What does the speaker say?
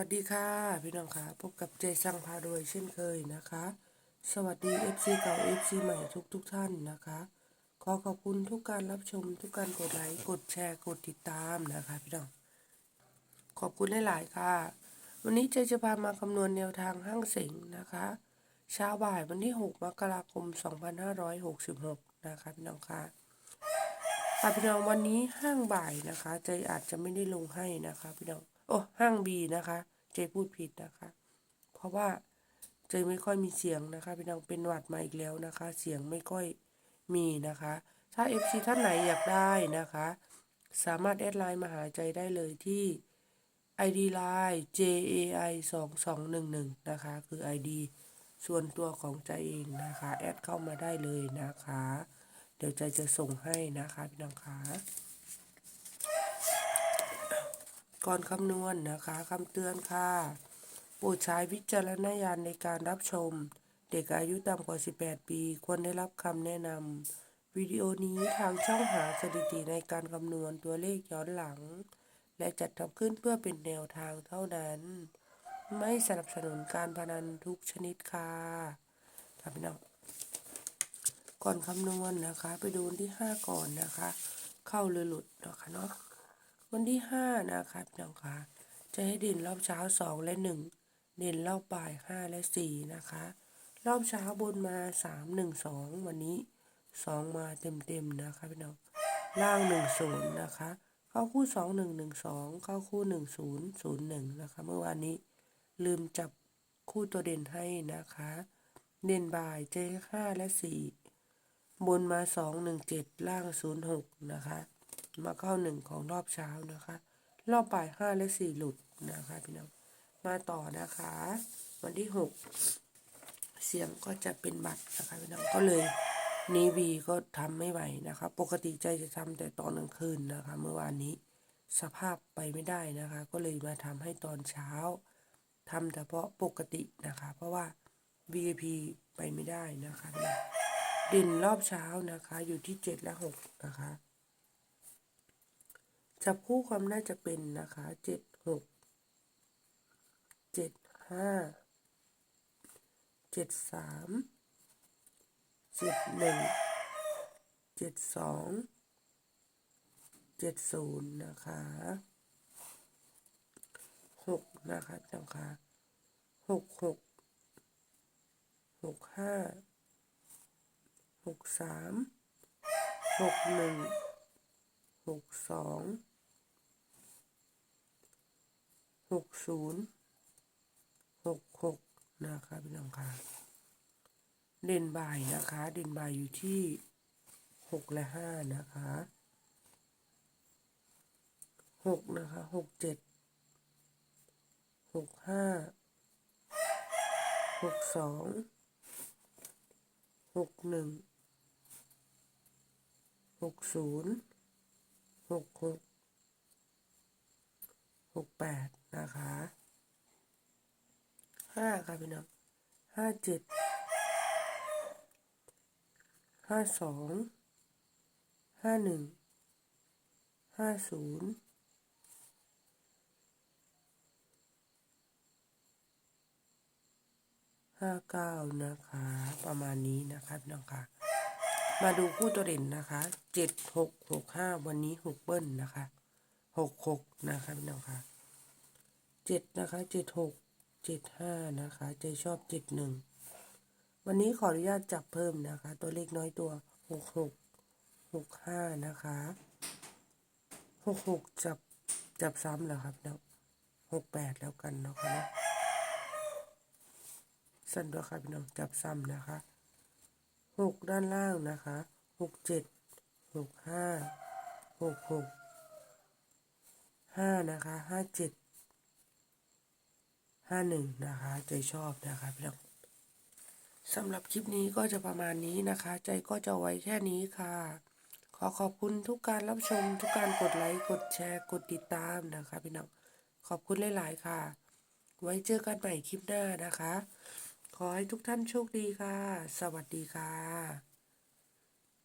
สวัสดีค่ะ พี่น้องค่ะพบกับเจสังพารวยเช่นเคยนะคะ สวัสดี FC เก่า FC ใหม่ทุกทุกท่านนะคะ ขอขอบคุณทุกการรับชมทุกการกดไลค์กดแชร์กดติดตามนะคะพี่น้องขอบคุณหลายๆค่ะ วันนี้เจจะพามาคำนวณแนวทางห้างเสงนะคะเช้าบ่ายวันที่ 6 มกราคม 2566 นะคะพี่น้องค่ะค่ะพี่น้องวันนี้ห้างบ่ายนะคะเจอาจจะไม่ได้ลงให้นะคะพี่น้อง โอ้ห้างบีนะคะ เจพูดผิดนะคะ เพราะว่าเจไม่ค่อยมีเสียงนะคะพี่น้องเป็นหวัดมาอีกแล้วนะคะ เสียงไม่ค่อยมีนะคะ ถ้า FC ท่านไหนอยากได้นะคะ สามารถแอดไลน์มาหาใจได้เลยที่ ID Line JAI 2 2 1 1นะคะ คือ ID ส่วนตัวของใจเองนะคะ แอดเข้ามาได้เลยนะคะ เดี๋ยวใจจะส่งให้นะคะ พี่น้องคะ ก่อนคำนวณนะคะคำเตือนค่ะโปรดใช้วิจารณญาณในการรับชม เด็กอายุต่ำกว่า 18 ปี ควรได้รับคำแนะนำวิดีโอนี้ทางช่องหาสถิติในการคำนวณตัวเลขย้อนหลัง และจัดทำขึ้นเพื่อเป็นแนวทางเท่านั้น ไม่สนับสนุนการพนันทุกชนิดค่ะครับพี่น้องก่อนคำนวณนะคะ ไปดูที่ห้าก่อนนะคะ เข้าหรือหลุดนะคะเนาะ วันที่ห้านะคะพี่น้องคะจะให้เด่นรอบเช้าสองและหนึ่งเด่นรอบบ่ายห้าและสี่นะคะ รอบเช้าบนมาสามหนึ่งสองวันนี้สองมาเต็มเต็มนะคะพี่น้องล่างหนึ่งศูนย์นะคะ เข้าคู่สองหนึ่งหนึ่งสองเข้าคู่หนึ่งศูนย์ศูนย์หนึ่งนะคะ เมื่อวานนี้ลืมจับคู่ตัวเด่นให้นะคะ เด่นบ่ายเจห้าและสี่บนมาสองหนึ่งเจ็ดล่างศูนย์หกนะคะ มาเข้าหนึ่งของรอบเช้านะคะ รอบบ่ายห้าและสี่หลุดนะคะพี่น้องมาต่อนะคะ วันที่หกเสียงก็จะเป็นบัตรนะคะพี่น้องก็เลยนีวีก็ทำไม่ไหวนะคะ ปกติใจจะทำแต่ตอนกลางคืนนะคะ เมื่อวานนี้สภาพไปไม่ได้นะคะ ก็เลยมาทำให้ตอนเช้าทำเฉพาะปกตินะคะ เพราะว่า VIP ไปไม่ได้นะคะพี่น้องเด่นรอบเช้านะคะ อยู่ที่เจ็ดและหกนะคะ จับคู่ความน่าจะเป็นนะคะเจ็ดหกเจ็ดห้าเจ็ดสามเจ็ดหนึ่งเจ็ดสองเจ็ดศูนย์นะคะหกนะคะพี่น้องคะหกหกหกห้าหกสามหกหนึ่งหกสอง หกศูนย์หกหกนะคะพี่น้องค่ะเด่นบ่ายนะคะ เด่นบ่ายอยู่ที่หกและห้านะคะหกนะคะหกเจ็ดหกห้าหกสองหกหนึ่งหกศูนย์หกหกหกแปด นะคะห้าค่ะพี่น้องห้าเจ็ดห้าสองห้าหนึ่งห้าศูนย์ห้าเก้านะคะ ประมาณนี้นะคะพี่น้องค่ะ มาดูคู่ตัวเด่นนะคะเจ็ดหกหกห้าวันนี้หกเบิ้ลนะคะหกหกนะคะพี่น้องค่ะ เจ็ดนะคะเจ็ดหกเจ็ดห้านะคะ ใจชอบเจ็ดหนึ่งวันนี้ขออนุญาตจับเพิ่มนะคะ ตัวเลขน้อยตัวหกหกหกห้านะคะหกหกจับจับซ้ำเหรอครับเนาะหกแปดแล้วกันเนาะคะเนาะสั้นด้วยครับพี่น้องจับซ้ำนะคะหกด้านล่างนะคะหกเจ็ดหกห้าหกหกห้านะคะห้าเจ็ด ห้าหนึ่งนะคะ ใจชอบนะคะพี่น้องสำหรับคลิปนี้ก็จะประมาณนี้นะคะ ใจก็จะไว้แค่นี้ค่ะ ขอขอบคุณทุกการรับชม ทุกการกดไลค์กดแชร์กดติดตามนะคะพี่น้องขอบคุณหลาย ๆ ค่ะ ไว้เจอกันใหม่คลิปหน้านะคะ ขอให้ทุกท่านโชคดีค่ะ สวัสดีค่ะ